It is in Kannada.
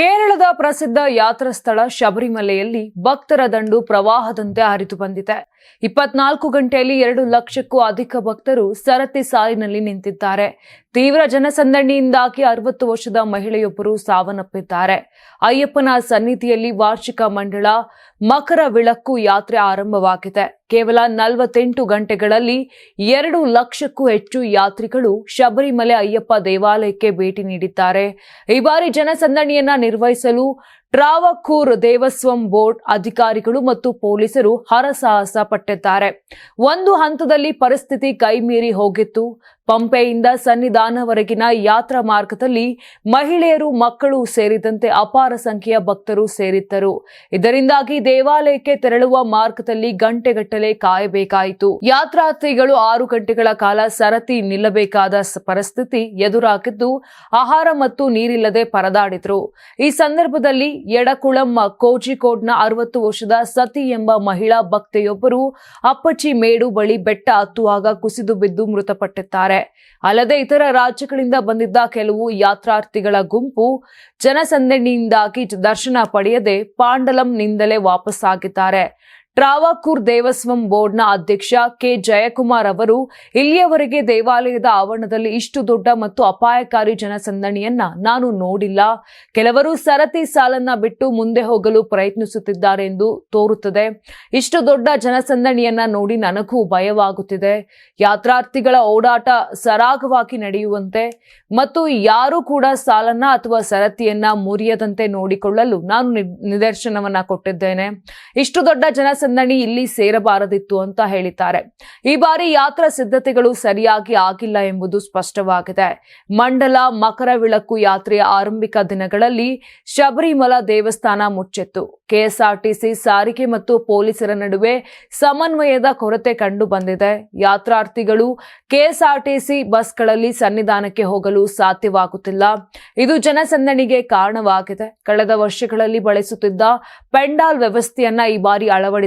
ಕೇರಳದ ಪ್ರಸಿದ್ಧ ಯಾತ್ರಾ ಸ್ಥಳ ಶಬರಿಮಲೆಯಲ್ಲಿ ಭಕ್ತರ ದಂಡು ಪ್ರವಾಹದಂತೆ ಹರಿದು ಬಂದಿದೆ. ಇಪ್ಪತ್ನಾಲ್ಕು ಗಂಟೆಯಲ್ಲಿ ಎರಡು ಲಕ್ಷಕ್ಕೂ ಅಧಿಕ ಭಕ್ತರು ಸರತಿ ಸಾಲಿನಲ್ಲಿ ನಿಂತಿದ್ದಾರೆ. ತೀವ್ರ ಜನಸಂದಣಿಯಿಂದಾಗಿ ಅರವತ್ತು ವರ್ಷದ ಮಹಿಳೆಯೊಬ್ಬರು ಸಾವನ್ನಪ್ಪಿದ್ದಾರೆ. ಅಯ್ಯಪ್ಪನ ಸನ್ನಿಧಿಯಲ್ಲಿ ವಾರ್ಷಿಕ ಮಂಡಳ ಮಕರ ವಿಳಕ್ಕು ಯಾತ್ರೆ ಆರಂಭವಾಗಿದೆ. ಕೇವಲ ನಲವತ್ತೆಂಟು ಗಂಟೆಗಳಲ್ಲಿ ಎರಡು ಲಕ್ಷಕ್ಕೂ ಹೆಚ್ಚು ಯಾತ್ರಿಗಳು ಶಬರಿಮಲೆ ಅಯ್ಯಪ್ಪ ದೇವಾಲಯಕ್ಕೆ ಭೇಟಿ ನೀಡಿದ್ದಾರೆ. ಈ ಬಾರಿ ಜನಸಂದಣಿಯನ್ನ ನಿರ್ವಹಿಸಲು ಟ್ರಾವಕೂರ್ ದೇವಸ್ವಂ ಬೋರ್ಡ್ ಅಧಿಕಾರಿಗಳು ಮತ್ತು ಪೊಲೀಸರು ಹರಸಾಹಸ ಪಟ್ಟಿದ್ದಾರೆ. ಒಂದು ಹಂತದಲ್ಲಿ ಪರಿಸ್ಥಿತಿ ಕೈಮೀರಿ ಹೋಗಿತ್ತು. ಪಂಪೆಯಿಂದ ಸನ್ನಿಧಾನವರೆಗಿನ ಯಾತ್ರಾ ಮಾರ್ಗದಲ್ಲಿ ಮಹಿಳೆಯರು, ಮಕ್ಕಳು ಸೇರಿದಂತೆ ಅಪಾರ ಸಂಖ್ಯೆಯ ಭಕ್ತರು ಸೇರಿದ್ದರು. ಇದರಿಂದಾಗಿ ದೇವಾಲಯಕ್ಕೆ ತೆರಳುವ ಮಾರ್ಗದಲ್ಲಿ ಗಂಟೆಗಟ್ಟಲೆ ಕಾಯಬೇಕಾಯಿತು. ಯಾತ್ರಾರ್ಥಿಗಳು ಆರು ಗಂಟೆಗಳ ಕಾಲ ಸರತಿ ನಿಲ್ಲಬೇಕಾದ ಪರಿಸ್ಥಿತಿ ಎದುರಾಗಿದ್ದು, ಆಹಾರ ಮತ್ತು ನೀರಿಲ್ಲದೆ ಪರದಾಡಿದ್ರು. ಈ ಸಂದರ್ಭದಲ್ಲಿ ಎಡಕುಳಮ್ಮ ಕೋಜಿಕೋಡ್ನ ಅರವತ್ತು ವರ್ಷದ ಸತಿ ಎಂಬ ಮಹಿಳಾ ಭಕ್ತೆಯೊಬ್ಬರು ಅಪ್ಪಚ್ಚಿ ಮೇಡು ಬಳಿ ಬೆಟ್ಟ ಹತ್ತುವಾಗ ಕುಸಿದು ಬಿದ್ದು ಮೃತಪಟ್ಟಿದ್ದಾರೆ. ಅಲ್ಲದೆ ಇತರ ರಾಜ್ಯಗಳಿಂದ ಬಂದಿದ್ದ ಕೆಲವು ಯಾತ್ರಾರ್ಥಿಗಳ ಗುಂಪು ಜನಸಂದಣಿಯಿಂದಾಗಿ ದರ್ಶನ ಪಡೆಯದೆ ಪಾಂಡಲಂನಿಂದಲೇ ವಾಪಸ್ಸಾಗಿದ್ದಾರೆ. ಟ್ರಾವಾಕೂರ್ ದೇವಸ್ವಂ ಬೋರ್ಡ್ನ ಅಧ್ಯಕ್ಷ ಕೆ ಜಯಕುಮಾರ್ ಅವರು, ಇಲ್ಲಿಯವರೆಗೆ ದೇವಾಲಯದ ಆವರಣದಲ್ಲಿ ಇಷ್ಟು ದೊಡ್ಡ ಮತ್ತು ಅಪಾಯಕಾರಿ ಜನಸಂದಣಿಯನ್ನ ನಾನು ನೋಡಿಲ್ಲ. ಕೆಲವರು ಸರತಿ ಸಾಲನ್ನ ಬಿಟ್ಟು ಮುಂದೆ ಹೋಗಲು ಪ್ರಯತ್ನಿಸುತ್ತಿದ್ದಾರೆ ಎಂದು ತೋರುತ್ತದೆ. ಇಷ್ಟು ದೊಡ್ಡ ಜನಸಂದಣಿಯನ್ನ ನೋಡಿ ನನಗೂ ಭಯವಾಗುತ್ತಿದೆ. ಯಾತ್ರಾರ್ಥಿಗಳ ಓಡಾಟ ಸರಾಗವಾಗಿ ನಡೆಯುವಂತೆ ಮತ್ತು ಯಾರು ಕೂಡ ಸಾಲನ್ನ ಅಥವಾ ಸರತಿಯನ್ನ ಮುರಿಯದಂತೆ ನೋಡಿಕೊಳ್ಳಲು ನಾನು ನಿದರ್ಶನವನ್ನ ಕೊಟ್ಟಿದ್ದೇನೆ. ಇಷ್ಟು ದೊಡ್ಡ ಜನಸಂದಣಿ ಇಲ್ಲಿ ಸೇರಬಾರದಿತ್ತು ಅಂತ ಹೇಳಿದ್ದಾರೆ. ಈ ಬಾರಿ ಯಾತ್ರಾ ಸಿದ್ಧತೆಗಳು ಸರಿಯಾಗಿ ಆಗಿಲ್ಲ ಎಂಬುದು ಸ್ಪಷ್ಟವಾಗಿದೆ. ಮಂಡಲ ಮಕರ ವಿಳಕ್ಕು ಯಾತ್ರೆಯ ಆರಂಭಿಕ ದಿನಗಳಲ್ಲಿ ಶಬರಿಮಲ ದೇವಸ್ಥಾನ ಮುಚ್ಚಿತ್ತು. ಕೆಎಸ್ಆರ್ಟಿಸಿ ಸಾರಿಗೆ ಮತ್ತು ಪೊಲೀಸರ ನಡುವೆ ಸಮನ್ವಯದ ಕೊರತೆ ಕಂಡು ಬಂದಿದೆ. ಯಾತ್ರಾರ್ಥಿಗಳು ಕೆಎಸ್ಆರ್ಟಿಸಿ ಬಸ್ಗಳಲ್ಲಿ ಸನ್ನಿಧಾನಕ್ಕೆ ಹೋಗಲು ಸಾಧ್ಯವಾಗುತ್ತಿಲ್ಲ. ಇದು ಜನಸಂದಣಿಗೆ ಕಾರಣವಾಗಿದೆ. ಕಳೆದ ವರ್ಷಗಳಲ್ಲಿ ಬಳಸುತ್ತಿದ್ದ ಪೆಂಡಾಲ್ ವ್ಯವಸ್ಥೆಯನ್ನ ಈ ಬಾರಿ